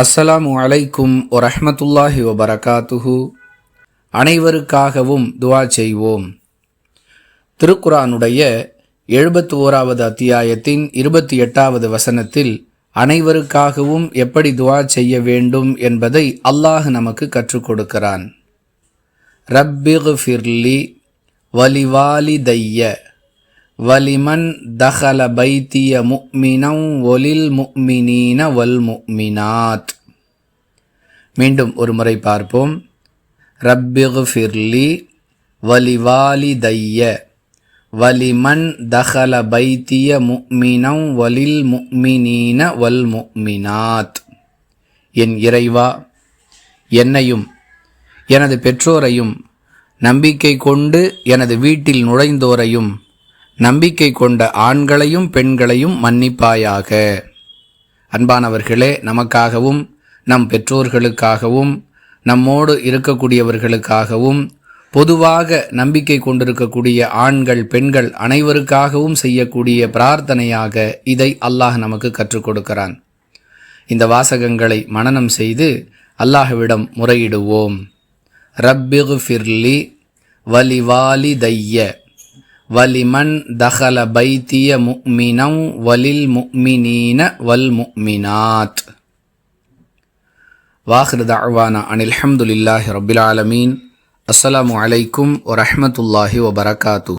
அஸ்ஸலாமு அலைக்கும் வரஹ்மத்துல்லாஹி வபரகாத்துஹு. அனைவருக்காகவும் துவா செய்வோம். திருக்குரானுடைய எழுபத்தி ஓராவது அத்தியாயத்தின் இருபத்தி எட்டாவது வசனத்தில் அனைவருக்காகவும் எப்படி துவா செய்ய வேண்டும் என்பதை அல்லாஹ் நமக்கு கற்றுக் கொடுக்கிறான். ரப்பிக் ஃபிர்லி வலிவாலி தைய வலிமன் தஹல பைத்திய முக்மினம் ஒலில் முக்மினீன வல் முக்மினாத். மீண்டும் ஒரு முறை பார்ப்போம். ரப்பிஃபிர்லி வலிவாலி தைய வலிமன் தஹல பைத்திய முக்மினம் வலில் முக்மினீன வல் முக்மினாத். என் இறைவா என்னையும் எனது பெற்றோரையும் நம்பிக்கை கொண்டு எனது வீட்டில் நுழைந்தோரையும் நம்பிக்கை கொண்ட ஆண்களையும் பெண்களையும் மன்னிப்பாயாக. அன்பானவர்களே நமக்காகவும் நம் பெற்றோர்களுக்காகவும் நம்மோடு இருக்கக்கூடியவர்களுக்காகவும் பொதுவாக நம்பிக்கை கொண்டிருக்கக்கூடிய ஆண்கள் பெண்கள் அனைவருக்காகவும் செய்யக்கூடிய பிரார்த்தனையாக இதை அல்லாஹ் நமக்கு கற்றுக் கொடுக்கிறான். இந்த வாசகங்களை மனனம் செய்து அல்லாஹ்விடம் முறையிடுவோம். ரப்பிகு ஃபிர்லி வலிவாலி தைய வலிமன் தஹல பைத்திய முக்மினம் வலில் முக்மினீன வல் முக்மினாத் வாஹிர் தஅவானா அனில் ஹம்துலில்லாஹி ரபில் ஆலமீன் அஸ்ஸலாமு அலைக்கும் வரஹ்மத்துல்லாஹி வபரகாத்து